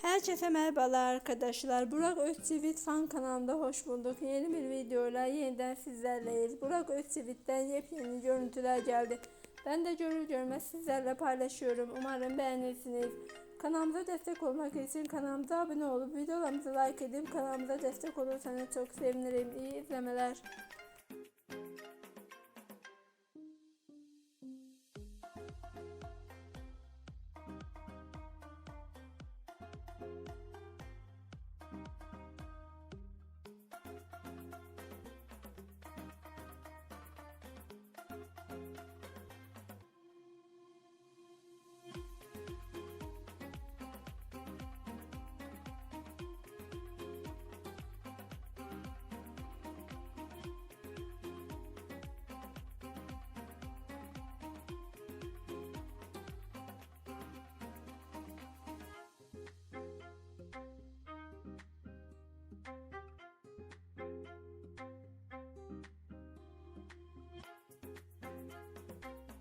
Herkese merhabalar arkadaşlar. Burak Özçivit fan kanalında hoş bulduk. Yeni bir videoyla yeniden sizlerleyiz. Burak Özçivit'ten yepyeni görüntüler geldi. Ben de görür görmez sizlerle paylaşıyorum. Umarım beğenirsiniz. Kanalımıza destek olmak için kanalımıza abone olup videolarımızı like edip kanalımıza destek olursanız çok sevinirim. İyi izlemeler.